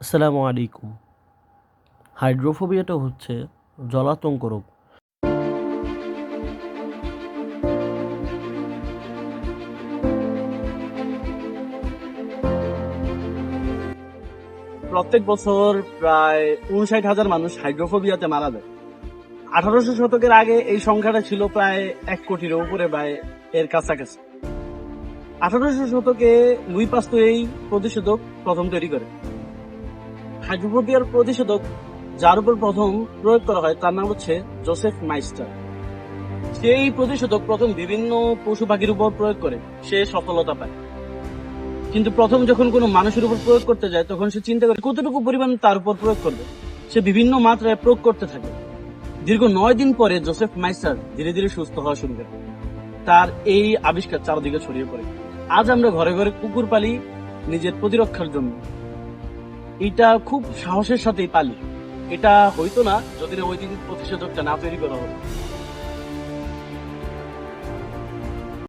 আসসালামু আলাইকুম। হাইড্রোফোবিয়াটা হচ্ছে জলাতঙ্ক রোগ। প্রত্যেক বছর প্রায় উনষাট হাজার মানুষ হাইড্রোফোবিয়াতে মারা যায়। আঠারোশো শতকের আগে এই সংখ্যাটা ছিল প্রায় এক কোটির উপরে বা এর কাছাকাছি। আঠারোশো শতকে লুই পাস্তো এই প্রতিষেধক প্রথম তৈরি করে। হাইড্রোফোবিয়ার প্রতিষেধক যার উপর প্রথম প্রয়োগ করা হয়, তার নাম হচ্ছে জোসেফ মাইস্টার। সেই প্রতিষেধক প্রথম বিভিন্ন পশু পাখির উপর প্রয়োগ করে, সে সফলতা পায়। কিন্তু প্রথম যখন কোনো মানুষের উপর প্রয়োগ করতে যায়, তখন সে চিন্তা করে কতটুকু পরিমাণ তার উপর প্রয়োগ করবে। সে বিভিন্ন মাত্রায় প্রয়োগ করতে থাকে। দীর্ঘ নয় দিন পরে জোসেফ মাইস্টার ধীরে ধীরে সুস্থ হওয়া শুরু করে। তার এই আবিষ্কার চারদিকে ছড়িয়ে পড়ে। আজ আমরা ঘরে ঘরে কুকুর পালি নিজের প্রতিরক্ষার জন্য এটা খুব সাহসের সাথেই পালি। এটা হইতো না যদি না ওই দিন প্রতিষেধকটা না তৈরি করা হতো।